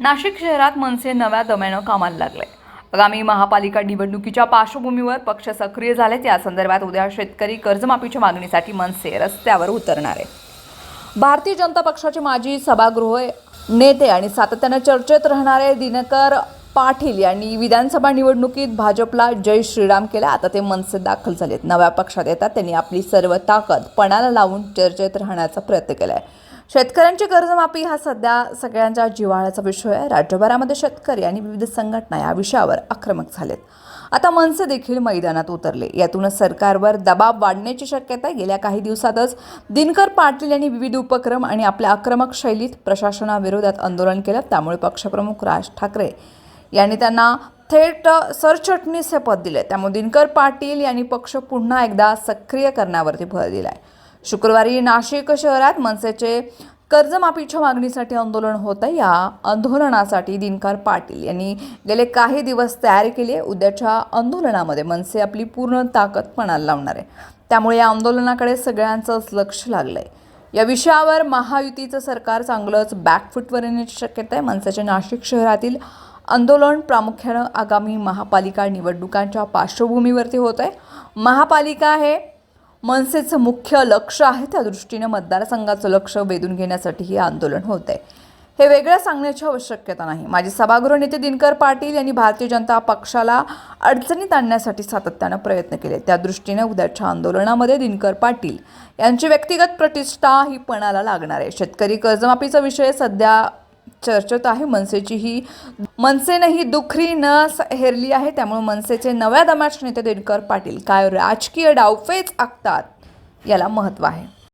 नाशिक शहरात मनसे नव्या दम्यानं कामाला लागले. आगामी महापालिका निवडणुकीच्या पार्श्वभूमीवर पक्ष सक्रिय झालेत. या संदर्भात उद्या शेतकरी कर्जमाफीच्या मागणीसाठी मनसे रस्त्यावर उतरणार आहे भारतीय जनता पक्षाचे माजी सभागृह नेते आणि सातत्यानं चर्चेत राहणारे दिनकर पाटील यांनी विधानसभा निवडणुकीत भाजपला जय श्रीराम केला. आता ते मनसे दाखल झालेत. नव्या पक्षात येतात. त्यांनी आपली सर्व ताकद पणाला लावून चर्चेत राहण्याचा प्रयत्न केला आहे शेतकऱ्यांची कर्जमाफी हा सध्या सगळ्यांच्या जिव्हाळ्याचा विषय आहे. राज्यभरामध्ये शेतकरी आणि विविध संघटना या विषयावर आक्रमक झालेत. आता मनसे देखील मैदानात उतरले. यातूनच सरकारवर दबाव वाढण्याची शक्यता गेल्या काही दिवसातच दिनकर पाटील यांनी विविध उपक्रम आणि आपल्या आक्रमक शैलीत प्रशासनाविरोधात आंदोलन केलं. त्यामुळे पक्षप्रमुख राज ठाकरे यांनी त्यांना थेट सरचटणीस हे पद दिले त्यामुळे दिनकर पाटील यांनी पक्ष पुन्हा एकदा सक्रिय करण्यावरती भर दिलाय. शुक्रवारी नाशिक शहरात मनसेचे कर्जमाफीच्या मागणीसाठी आंदोलन होतं या आंदोलनासाठी दिनकर पाटील यांनी गेले काही दिवस तयार केली. आहे उद्याच्या आंदोलनामध्ये मनसे आपली पूर्ण ताकद पणाला लावणार आहे. त्यामुळे या आंदोलनाकडे सगळ्यांचंच लक्ष लागलं आहे या विषयावर महायुतीचं सरकार चांगलंच बॅकफूटवर येण्याची शक्यता आहे. मनसेच्या नाशिक शहरातील आंदोलन प्रामुख्यानं आगामी महापालिका निवडणुकांच्या पार्श्वभूमीवरती होत आहे. महापालिका हे मनसेचं मुख्य लक्ष आहे त्या दृष्टीनं मतदारसंघाचं लक्ष वेधून घेण्यासाठी हे आंदोलन होत आहे हे वेगळं सांगण्याची आवश्यकता नाही. माजी सभागृह नेते दिनकर पाटील यांनी भारतीय जनता पक्षाला अडचणीत आणण्यासाठी सातत्यानं प्रयत्न केले. त्या दृष्टीने उद्याच्या आंदोलनामध्ये दिनकर पाटील यांची व्यक्तिगत प्रतिष्ठा ही पणाला लागणार आहे. शेतकरी कर्जमाफीचा विषय सध्या चर्चेत आहे. मनसेची ही मनसेनं ही दुखरी न हेरली आहे. त्यामुळे मनसेचे नव्या दमाचे नेते दिनकर पाटील. काय राजकीय डावफेच आखतात याला महत्त्व आहे.